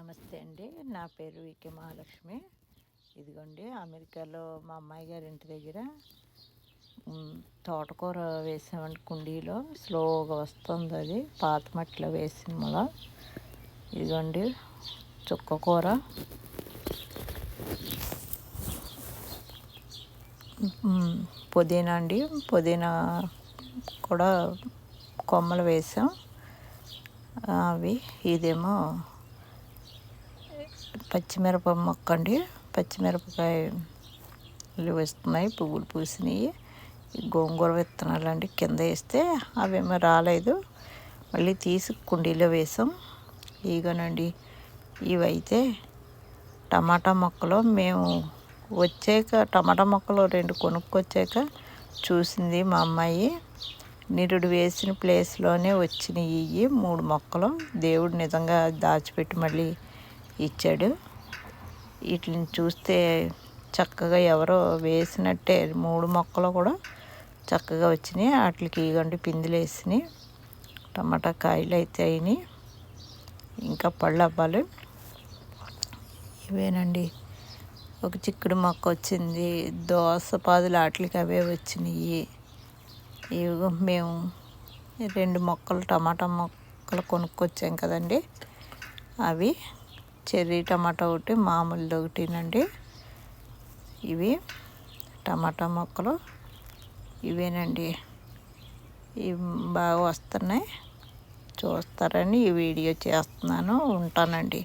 నమస్తే అండి. నా పేరు వికే మహాలక్ష్మి. ఇదిగోండి అమెరికాలో మా అమ్మాయి గారి ఇంటి దగ్గర తోటకూర వేసామండి కుండీలో. స్లోగా వస్తుంది అది పాత మట్టిలో వేసిన మొల. ఇదిగోండి చుక్క కూర. పుదీనా అండి. పుదీనా కూడా కొమ్మలు వేసాం. అవి ఇదేమో పచ్చిమిరప మొక్క అండి పచ్చిమిరపకాయలు వస్తున్నాయి పువ్వులు పూసినాయి. గోంగూర విత్తనాలు అండి కింద వేస్తే అవేమో రాలేదు. మళ్ళీ తీసి కుండీలో వేసాం. ఈగనండి ఇవైతే టమాటా మొక్కలు మేము వచ్చాక టమాటా మొక్కలు రెండు కొనుక్కొచ్చాక చూసింది మా అమ్మాయి. నిరుడు వేసిన ప్లేస్లోనే వచ్చినాయి ఇవి మూడు మొక్కలు. దేవుడు నిజంగా దాచిపెట్టి మళ్ళీ ఇచ్చాడు. వీటిని చూస్తే చక్కగా ఎవరో వేసినట్టే మూడు మొక్కలు కూడా చక్కగా వచ్చినాయి. వాటికి ఇగండి పిందులు వేసినాయి. టమాటా కాయలు అయితే అయినాయి. ఇంకా పళ్ళు అవ్వాలి. ఇవేనండి. ఒక చిక్కుడు మొక్క వచ్చింది. దోస పాదులు వాటికి అవే వచ్చినాయి. ఇవిగో మేము రెండు మొక్కలు టమాటా మొక్కలు కొనుక్కొచ్చాం కదండి. అవి టమాటా ఒకటి మామూలుది ఒకటినండి ఇవి టమాటా మొక్కలు. ఇవేనండి. ఇవి బాగా వస్తున్నాయి. చూస్తారని ఈ వీడియో చేస్తున్నాను. ఉంటానండి.